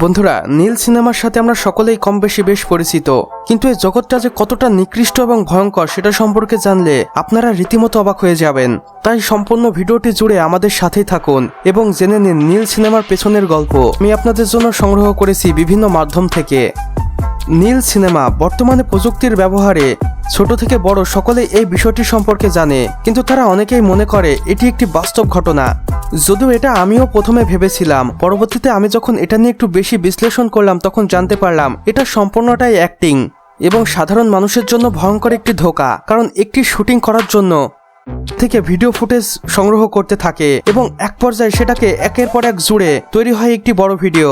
বন্ধুরা, নীল সিনেমার সাথে আমরা সকলেই কম বেশি বেশ পরিচিত, কিন্তু এই জগৎটা যে কতটা নিকৃষ্ট এবং ভয়ঙ্কর সেটা সম্পর্কে জানলে আপনারা রীতিমতো অবাক হয়ে যাবেন। তাই সম্পূর্ণ ভিডিওটি জুড়ে আমাদের সাথেই থাকুন এবং জেনে নিন নীল সিনেমার পেছনের গল্প। আমি আপনাদের জন্য সংগ্রহ করেছি বিভিন্ন মাধ্যম থেকে। নীল সিনেমা বর্তমানে প্রযুক্তির ব্যবহারে ছোট থেকে বড় সকলে এই বিষয়টি সম্পর্কে জানে, কিন্তু তারা অনেকেই মনে করে এটি একটি বাস্তব ঘটনা। যদিও এটা আমিও প্রথমে ভেবেছিলাম, পরবর্তীতে আমি যখন এটা নিয়ে একটু বেশি বিশ্লেষণ করলাম তখন জানতে পারলাম এটা সম্পূর্ণটাই অ্যাক্টিং এবং সাধারণ মানুষের জন্য ভয়ঙ্কর একটি ধোকা, কারণ একটি শুটিং করার জন্য থেকে ভিডিও ফুটেজ সংগ্রহ করতে থাকে এবং এক পর্যায়ে সেটাকে একের পর এক জুড়ে তৈরি হয় একটি বড় ভিডিও।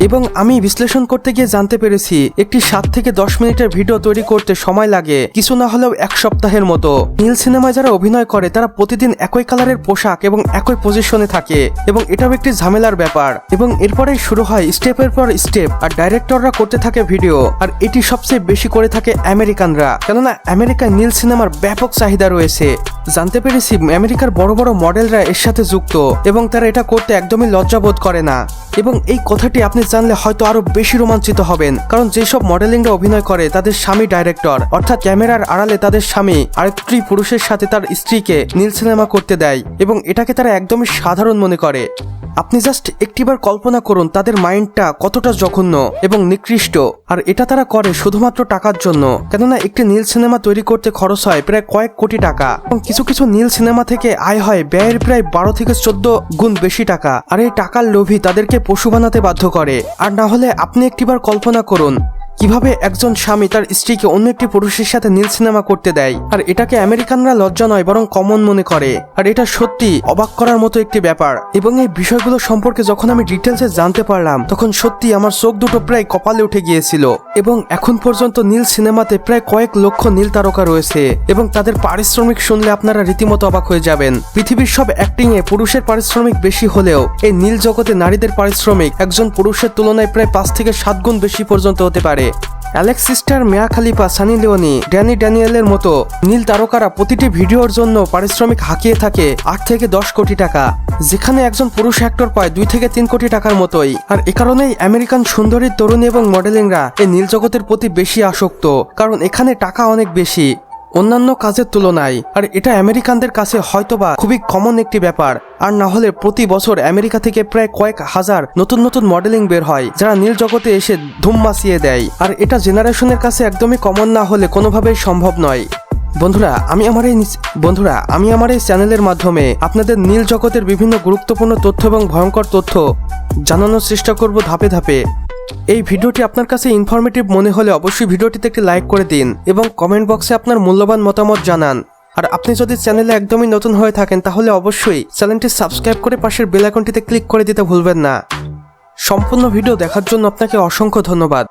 এবং আমি বিশ্লেষণ করতে গিয়ে জানতে পেরেছি, একটি সাত থেকে দশ মিনিটের ভিডিও তৈরি করতে সময় লাগে, কিছু না হলেও এক সপ্তাহের মতো। নীল সিনেমায় যারা অভিনয় করে, তারা প্রতিদিন একই কালারের পোশাক এবং একই পজিশনে থাকে, এবং এটাও একটি ঝামেলার ব্যাপার। এবং এরপরেই শুরু হয় স্টেপের পর স্টেপ আর ডাইরেক্টররা করতে থাকে ভিডিও আর এটি সবচেয়ে বেশি করে থাকে আমেরিকানরা। কেননা আমেরিকায় নীল সিনেমার ব্যাপক চাহিদা রয়েছে। জানতে পেরেছি আমেরিকার বড় বড় মডেলরা এর সাথে যুক্ত, এবং তারা এটা করতে একদমই লজ্জাবোধ করে না। এবং এই কথাটি আপনি জানলে হয়তো আরও বেশি রোমাঞ্চিত হবেন। কারণ যেসব মডেলিং মডেলিংরা অভিনয় করে, তাদের স্বামী ডাইরেক্টর, অর্থাৎ ক্যামেরার আড়ালে তাদের স্বামী আরেকটি পুরুষের সাথে তার স্ত্রীকে নীল সিনেমা করতে দেয় এবং এটাকে তারা একদমই সাধারণ মনে করে। আপনি জাস্ট একটিবার কল্পনা করুন তাদের মাইন্ডটা কতটা জঘন্য এবং নিকৃষ্ট। আর এটা তারা করে শুধুমাত্র টাকার জন্য। কেননা একটি নীল সিনেমা তৈরি করতে খরচ হয় প্রায় কয়েক কোটি টাকা। এবং কিছু কিছু নীল সিনেমা থেকে আয় হয় ব্যয়ের প্রায় বারো থেকে চোদ্দ গুণ বেশি টাকা। আর এই টাকার লোভী তাদেরকে পশু বানাতে বাধ্য করে। আর না হলে আপনি একটিবার কল্পনা করুন কীভাবে একজন স্বামী তার স্ত্রীকে অন্য একটি পুরুষের সাথে নীল সিনেমা করতে দেয়? আর এটাকে আমেরিকানরা লজ্জা নয়, বরং কমন মনে করে। আর এটা সত্যি অবাক করার মতো একটি ব্যাপার। এবং এই বিষয়গুলো সম্পর্কে যখন আমি ডিটেলসে জানতে পারলাম, তখন সত্যি আমার চোখ দুটো প্রায় কপালে উঠে গিয়েছিল। এবং এখন পর্যন্ত নীল সিনেমাতে প্রায় কয়েক লক্ষ নীল তারকা রয়েছে। এবং তাদের পারিশ্রমিক শুনলে আপনারা রীতিমতো অবাক হয়ে যাবেন। পৃথিবীর সব অ্যাক্টিং এ পুরুষের পারিশ্রমিক বেশি হলেও, এই নীল জগতে নারীদের পারিশ্রমিক একজন পুরুষের তুলনায় প্রায় পাঁচ থেকে সাত গুণ বেশি পর্যন্ত হতে পারে। অ্যালেক্স সিস্টার মেয়া খালিফা সানি লিওনি, ড্যানি ড্যানিয়েলের মতো নীল তারকারা প্রতিটি ভিডিওর জন্য পারিশ্রমিক হাঁকিয়ে থাকে আট থেকে দশ কোটি টাকা। যেখানে একজন পুরুষ অ্যাক্টর পায় দুই থেকে তিন কোটি টাকার মতোই। আর এ কারণেই আমেরিকান সুন্দরী, তরুণী এবং মডেলিংরা এই নীল জগতের প্রতি বেশি আসক্ত। কারণ এখানে টাকা অনেক বেশি। অন্যান্য কাজের তুলনায়, আর এটা আমেরিকানদের কাছে হয়তোবা খুবই কমন একটি ব্যাপার। আর না হলে প্রতি বছর আমেরিকা থেকে প্রায় কয়েক হাজার নতুন নতুন মডেলিং বের হয়, যারা নীল জগতে এসে ধুম মাসিয়ে দেয়। আর এটা জেনারেশনের কাছে একদমই কমন না হলে কোনোভাবেই সম্ভব নয়। বন্ধুরা, আমি আমার এই বন্ধুরা, আমি আমার এই চ্যানেলের মাধ্যমে আপনাদের নীল জগতের বিভিন্ন গুরুত্বপূর্ণ তথ্য এবং ভয়ঙ্কর তথ্য জানানোর চেষ্টা করব ধাপে ধাপে। এই ভিডিওটি আপনার কাছে ইনফরমেটিভ মনে হলে অবশ্যই ভিডিওটিতে একটি লাইক করে দিন এবং কমেন্ট বক্সে আপনার মূল্যবান মতামত জানান। আর আপনি যদি চ্যানেলে একদমই নতুন হয়ে থাকেন, তাহলে অবশ্যই চ্যানেলটি সাবস্ক্রাইব করে পাশের বেল আইকনটিতে ক্লিক করে দিতে ভুলবেন না। সম্পূর্ণ ভিডিও দেখার জন্য আপনাকে অসংখ্য ধন্যবাদ।